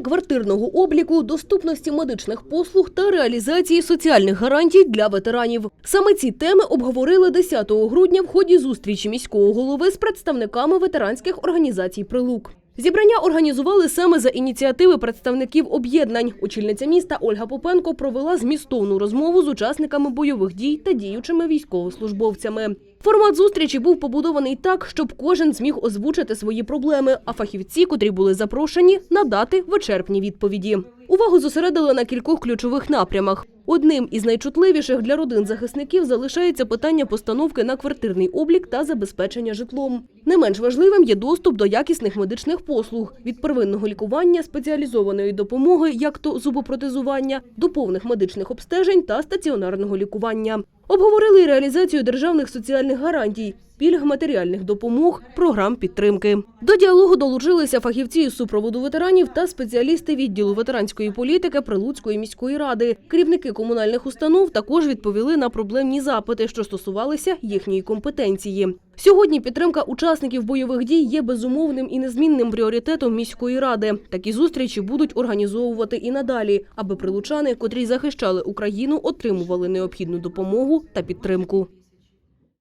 квартирного обліку, доступності медичних послуг та реалізації соціальних гарантій для ветеранів. Саме ці теми обговорили 10 грудня в ході зустрічі міського голови з представниками ветеранських організацій Прилук. Зібрання організували саме за ініціативи представників об'єднань. Очільниця міста Ольга Попенко провела змістовну розмову з учасниками бойових дій та діючими військовослужбовцями. Формат зустрічі був побудований так, щоб кожен зміг озвучити свої проблеми, а фахівці, котрі були запрошені, надати вичерпні відповіді. Увагу зосередили на кількох ключових напрямах. Одним із найчутливіших для родин захисників залишається питання постановки на квартирний облік та забезпечення житлом. Не менш важливим є доступ до якісних медичних послуг від первинного лікування, спеціалізованої допомоги, як то зубопротезування, до повних медичних обстежень та стаціонарного лікування. Обговорили реалізацію державних соціальних гарантій, пільг матеріальних допомог, програм підтримки. До діалогу долучилися фахівці із супроводу ветеранів та спеціалісти відділу ветеранської політики Прилуцької міської ради. Керівники комунальних установ також відповіли на проблемні запити, що стосувалися їхньої компетенції. Сьогодні підтримка учасників бойових дій є безумовним і незмінним пріоритетом міської ради. Такі зустрічі будуть організовувати і надалі, аби прилучани, котрі захищали Україну, отримували необхідну допомогу та підтримку.